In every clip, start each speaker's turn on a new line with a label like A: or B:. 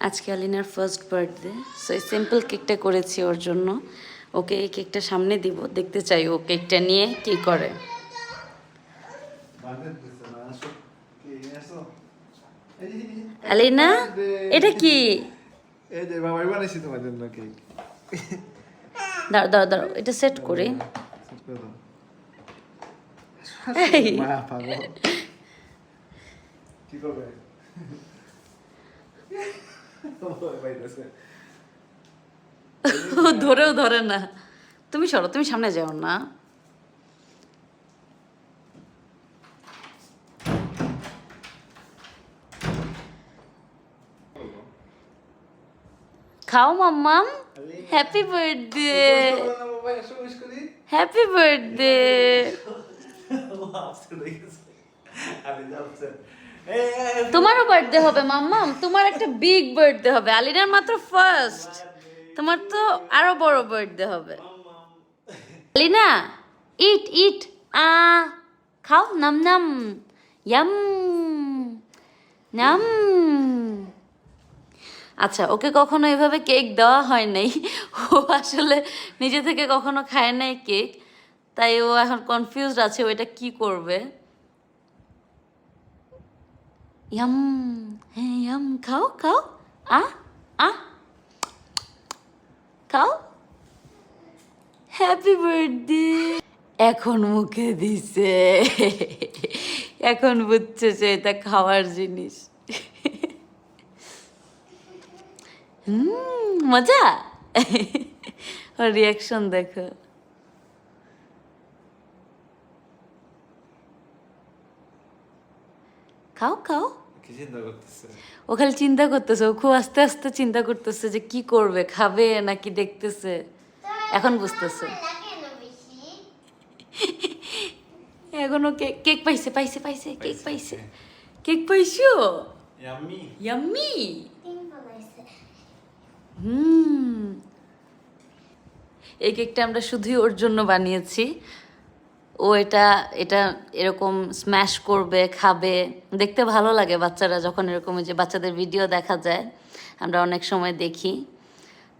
A: আজকে আলিনার first birthday so এই সিম্পল কেকটা করেছি ওর জন্য। ওকে এই কেকটা সামনে দিব দেখতে চাই ও কেকটা নিয়ে কি করে। আলিনা এটা কি?
B: এই যে বাবাই বানাইছি তোমার জন্য কেক
A: দাঁড়াও দাঁড়াও দাঁড়াও এটা সেট করি।
B: কি করবে?
A: ধরেও ধরে না। তুমি সরো, তুমি সামনে যাও না। খাও মাম্মাম। হ্যাপি বার্থডে হ্যাপি বার্থডে তোমারও বার্থডে হবে, মাম্মাম। তোমার একটা বিগ বার্থডে হবে। আলিনার মাত্র ফার্স্ট তোমার তো আরও বড় বার্থডে হবে। আলিনা ইট ইট আ, খাও, নাম নাম। ইয়াম, নাম। আচ্ছা ওকে কখনো এভাবে কেক দেওয়া হয় নাই। ও আসলে নিজে থেকে কখনো খায় নাই কেক তাই ও এখন কনফিউজড আছে ও এটা কি করবে। ইয়াম হ্যাঁ ইয়াম খাও খাও আ আ খাও হ্যাপি বার্থডে এখন মুখে দিছে। এখন বুঝছে যে এটা খাওয়ার জিনিস। হুম, মজা? রিয়াকশন দেখো। খাও খাও।
B: কি চিন্তা করতেছে।
A: ও খালি চিন্তা করতেছে ও খুব আস্তে আস্তে চিন্তা করতেছে যে কি করবে খাবে নাকি দেখতেছে। এখন বুঝতেছে। এখনও কেক কেক পাইছে পাইছে পাইছে কেক পাইছে কেক পাইছো?
B: ইয়াম্মি
A: ইয়াম্মি হুম। এই কেকটা আমরা শুধুই ওর জন্য বানিয়েছি। ও এটা এটা এরকম স্ম্যাশ করবে খাবে। দেখতে ভালো লাগে বাচ্চারা যখন এরকম যে বাচ্চাদের ভিডিও দেখা যায় আমরা অনেক সময় দেখি।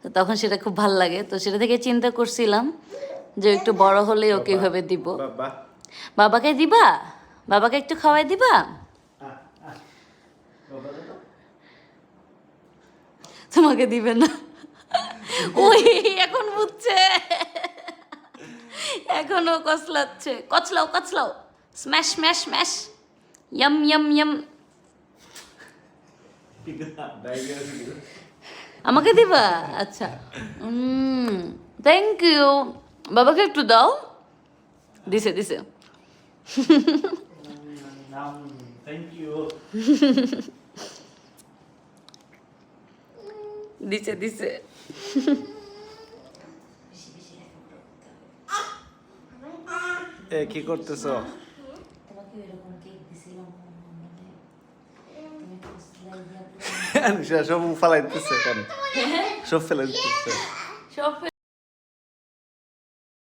A: তো তখন সেটা খুব ভালো লাগে। তো সেটা থেকে চিন্তা করছিলাম যে একটু বড় হলেই ওকে এইভাবে দিব। বাবাকে দিবা? বাবাকে একটু খাওয়াই দিবা? তোমাকে দিবে না। ওই এখন বুঝছে। এখনও কচলাচ্ছে। কচলাও কচলাও। Smash smash smash yum yum yum আমাকে দিবা? আচ্ছা। থ্যাংক ইউ বাবাকে একটু দাও। দিছে দিছে। দিছে দিছে।
B: এ কি করতেছো? সব ফালাইতেছে কেন? সব ফেলে দিতেছে
A: সব